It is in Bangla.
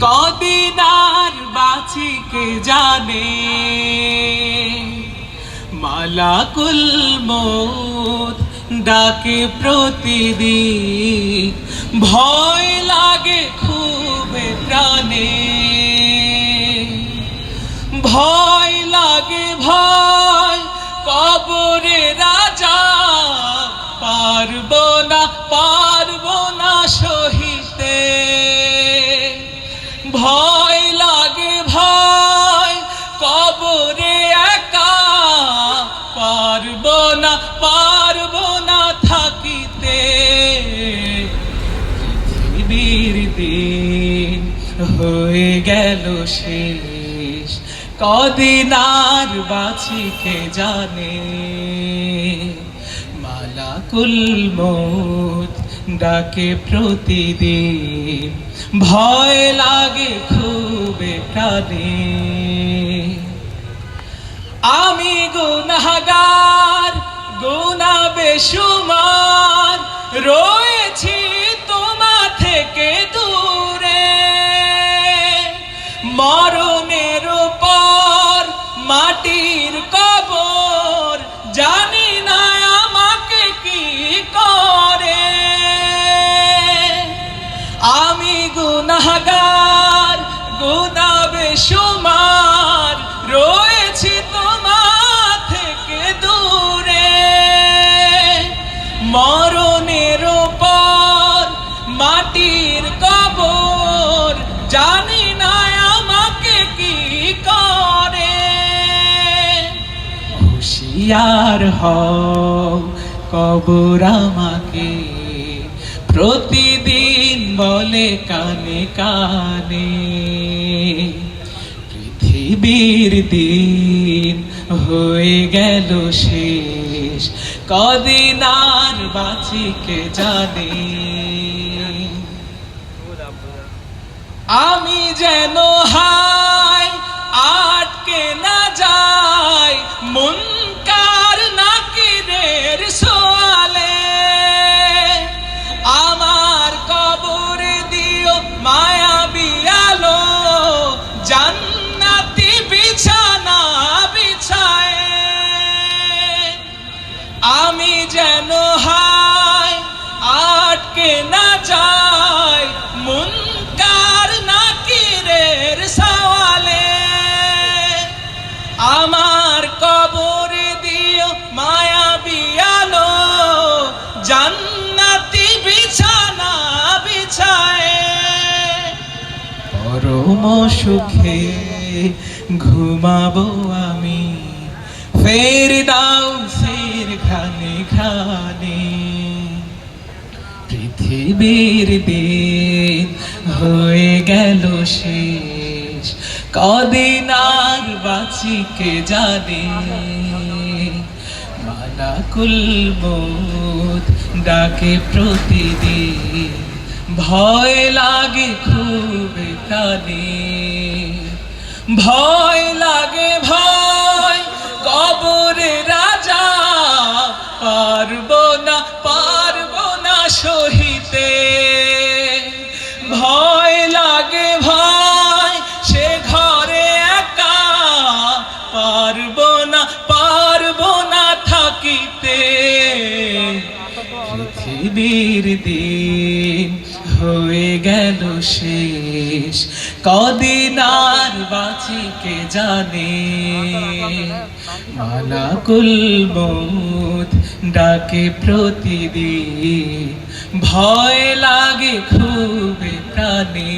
কদিন আর বাঁচি কে জানে? মালাকুল মত ডাকে প্রতিদিন। ভয় লাগে খুব প্রাণে। হয়ে গেল শেষ। কদিন আর বাঁচি কে জানে? মালাকুল মত ডাকে প্রতিদিন। ভয় লাগে খুব প্রাণে। আমি গুনাহগার গুনা বেসুমার রয়েছি আমি গুনাহগার গুনা বেসুমার রয়েছি তোমা থেকে দূরে। মরণের পর মাটির কবর, জানি না আমাকে কি করে। হুশিয়ার হও, কবর আমাকে। প্রতিদিন বলে কানে কানে পৃথিবীর দিন হয়ে গেল শেষ। কদিন আর বাঁচি কে জানে? আমি যেন বিছানা বিছায়। আমি যেন হাই আটকে না যাই মুনকার নাকিরের সওয়ালে। আমার কবরে দিও মায়া বিয়ালো জান্নাতি বিছানা বিছায়। পরম সুখে ঘুমাবো আমি। ফের দাও, ফের খানে ঘানে পৃথিবীর দিন হয়ে গেল শেষ। কদিন আর বাঁচি কে জানে? মালাকুল মত ডাকে প্রতিদিন। ভয় লাগে খুব প্রাণে ভয় লাগে, ভয়। কবরে রাজা, পারব না পারব না সহিতে। ভয় লাগে, ভয়। সে ঘরে একা, পারব না পারব না থাকিতে। পৃথিবীর দিন হয়ে গেল শেষ কদিন আর বাঁচি কে জানে? মালাকুল মৌত ডাকে প্রতিদিন। ভয় লাগে খুব প্রাণে।